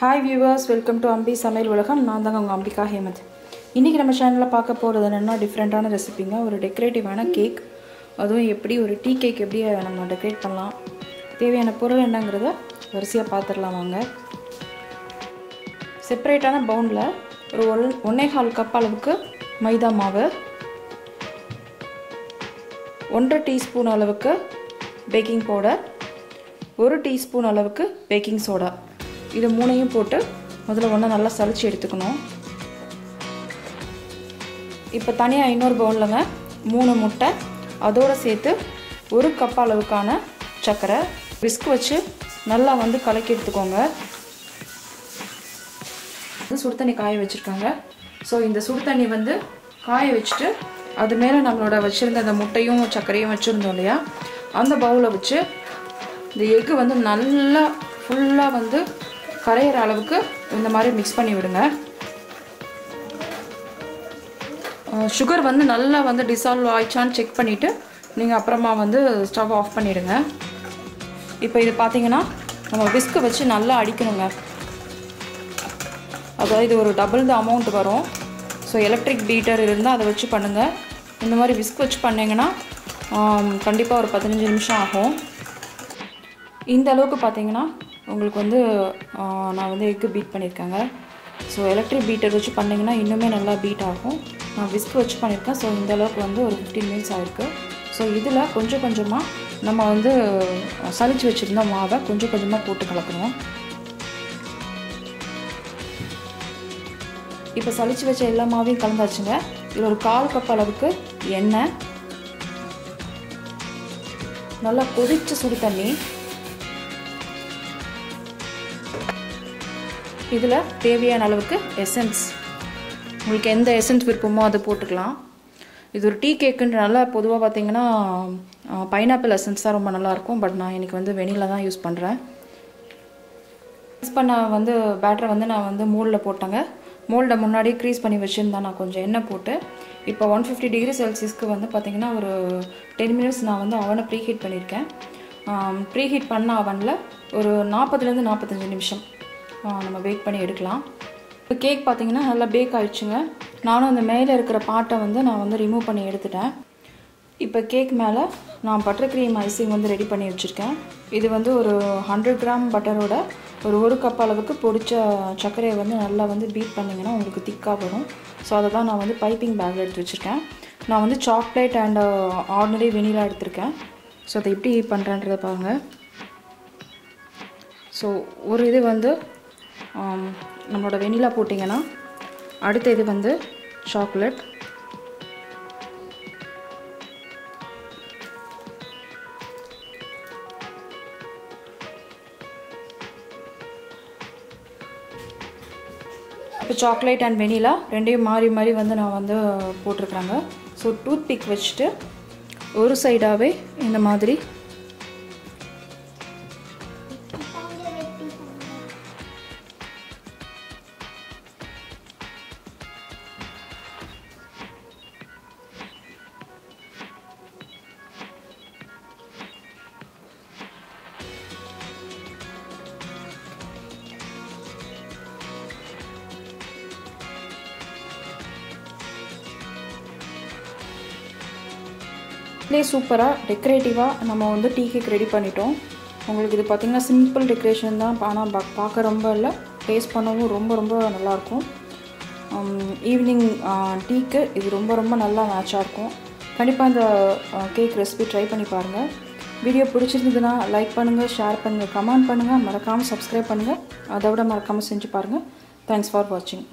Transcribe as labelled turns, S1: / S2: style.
S1: Hi viewers welcome to Ambi சமையல் உலகம் நான் தாங்க உங்கள் அம்பிகா ஹேமந்த். இன்றைக்கி நம்ம சேனலில் பார்க்க போகிறது என்னென்னா டிஃப்ரெண்ட்டான ரெசிபிங்க ஒரு டெக்கரேட்டிவான கேக் அதுவும் எப்படி ஒரு டீ கேக் எப்படி நம்ம டெக்கரேட் பண்ணலாம். தேவையான பொருள் என்னங்கிறத வரிசையாக பார்த்துடலாம் வாங்க. செப்பரேட்டான பவுனில் ஒரு ஒன் ஒன்றே கால் கப் அளவுக்கு மைதா மாவு. ஒன்றரை டீஸ்பூன் அளவுக்கு பேக்கிங் பவுடர் ஒரு டீஸ்பூன் அளவுக்கு பேக்கிங் சோடா இது மூணையும் போட்டு முதல்ல ஒன்று நல்லா சளிச்சு எடுத்துக்கணும். இப்போ தனியாக இன்னொரு பவுன்லங்க மூணு முட்டை அதோடு சேர்த்து ஒரு கப் அளவுக்கான சர்க்கரை பிஸ்க் வச்சு நல்லா வந்து கலக்கி எடுத்துக்கோங்க. சுடு தண்ணி காய வச்சுருக்காங்க. ஸோ இந்த சுடு தண்ணி வந்து காய வச்சுட்டு அது மேலே நம்மளோட வச்சுருந்த அந்த முட்டையும் சர்க்கரையும் வச்சுருந்தோம் இல்லையா? அந்த பவுலை வச்சு இந்த எக்கு வந்து நல்லா ஃபுல்லாக வந்து கரையிற அளவுக்கு இந்த மாதிரி மிக்ஸ் பண்ணி விடுங்க. சுகர் வந்து நல்லா வந்து டிசால்வ் ஆயிடுச்சான்னு செக் பண்ணிவிட்டு நீங்கள் அப்புறமா வந்து ஸ்டவ் ஆஃப் பண்ணிவிடுங்க இப்போ இது பார்த்தீங்கன்னா நம்ம விஸ்க்கு வச்சு நல்லா அடிக்கணுங்க. அதாவது இது ஒரு டபுள் த அமௌண்ட் வரும். ஸோ எலக்ட்ரிக் பீட்டர் இருந்தால் அதை வச்சு பண்ணுங்கள் இந்த மாதிரி விஸ்க் வச்சு பண்ணிங்கன்னா கண்டிப்பாக ஒரு பதினஞ்சு நிமிஷம் ஆகும். இந்த அளவுக்கு பார்த்தீங்கன்னா உங்களுக்கு வந்து நான் வந்து எக்கு பீட் பண்ணியிருக்கேங்க ஸோ எலக்ட்ரிக் பீட்டர் வச்சு பண்ணிங்கன்னா இன்னுமே நல்லா பீட் ஆகும். நான் விஸ்க் வச்சு பண்ணியிருக்கேன் ஸோ இந்த அளவுக்கு வந்து ஒரு ஃபிஃப்டீன் மினிட்ஸ் ஆகிருக்கு ஸோ இதில் கொஞ்சம் கொஞ்சமாக நம்ம வந்து சளிச்சு வச்சுருந்த மாவை கொஞ்சம் கொஞ்சமாக போட்டு கலக்கணும். இப்போ சளிச்சு வச்ச எல்லா மாவையும் கலந்தாச்சுங்க. இதில் ஒரு கால் கப் அளவுக்கு எண்ணெய். நல்லா கொதிச்ச சுடு தண்ணி. இதில் தேவையான அளவுக்கு எசன்ஸ் உங்களுக்கு எந்த எசன்ஸ் விருப்பமோ அதை போட்டுக்கலாம். இது ஒரு டீ கேக்குன்றனால பொதுவாக பார்த்தீங்கன்னா பைனாப்பிள் எசன்ஸ் தான் ரொம்ப நல்லாயிருக்கும் பட் நான் இன்றைக்கி வந்து வெனிலா தான் யூஸ் பண்ணுறேன் யூஸ் பண்ண வந்து பேட்டரை வந்து நான் வந்து மூலில் போட்டேங்க. மோல்டை முன்னாடியே க்ரீஸ் பண்ணி வச்சுருந்தேன் நான் கொஞ்சம் எண்ணெய் போட்டு இப்போ ஒன் ஃபிஃப்டி டிகிரி செல்சியஸ்க்கு வந்து பார்த்திங்கன்னா ஒரு டென் மினிட்ஸ் நான் வந்து அவனை ப்ரீ ஹீட் பண்ணியிருக்கேன் ப்ரீ ஹீட் பண்ண அவனில் ஒரு நாற்பதுலேருந்து நாற்பத்தஞ்சு நிமிஷம். நம்ம பேக் பண்ணி எடுக்கலாம். இப்போ கேக் பார்த்திங்கன்னா நல்லா பேக் ஆகிடுச்சுங்க நானும் அந்த மேலே இருக்கிற பாட்டை வந்து நான் வந்து ரிமூவ் பண்ணி எடுத்துட்டேன். இப்போ கேக் மேலே நான் பட்டர் க்ரீம் ஐசிங் வந்து ரெடி பண்ணி வச்சுருக்கேன். இது வந்து ஒரு ஹண்ட்ரட் கிராம் பட்டரோட ஒரு ஒரு கப் அளவுக்கு பொடிச்ச சர்க்கரையை வந்து நல்லா வந்து பீட் பண்ணிங்கன்னா உங்களுக்கு திக்காக வரும். ஸோ அதை தான் நான் வந்து பைப்பிங் பேக்கில் எடுத்து வச்சுருக்கேன். நான் வந்து சாக்லேட் அண்ட் ஆர்டினரி வெனிலா எடுத்திருக்கேன். ஸோ அதை எப்படி பண்ணுறேன்றதை பாருங்கள் ஸோ ஒரு இது வந்து நம்மளோட வெனிலா போட்டிங்கன்னா அடுத்த இது வந்து சாக்லேட் இப்போ சாக்லேட் அண்ட் வெனிலா ரெண்டையும் மாறி மாறி வந்து நான் வந்து போட்டிருக்குறாங்க. ஸோ டூத் பிக் வச்சுட்டு ஒரு சைடாகவே இந்த மாதிரி இதே சூப்பராக டெக்கரேட்டிவாக நம்ம வந்து டீ கேக் ரெடி பண்ணிட்டோம். உங்களுக்கு இது பார்த்திங்கன்னா சிம்பிள் டெக்கரேஷன் தான். ஆனால் பா பார்க்க ரொம்ப இல்லை. டேஸ்ட் பண்ணவும் ரொம்ப ரொம்ப நல்லாயிருக்கும். ஈவினிங் டீக்கு இது ரொம்ப ரொம்ப நல்லா மேட்சாக இருக்கும். கண்டிப்பாக இந்த கேக் ரெசிபி ட்ரை பண்ணி பாருங்கள் வீடியோ பிடிச்சிருந்ததுன்னா லைக் பண்ணுங்கள் ஷேர் பண்ணுங்கள் கமெண்ட் பண்ணுங்கள் மறக்காமல் சப்ஸ்கிரைப் பண்ணுங்கள் அதை விட மறக்காமல் செஞ்சு பாருங்கள் தேங்க்ஸ் ஃபார் வாட்சிங்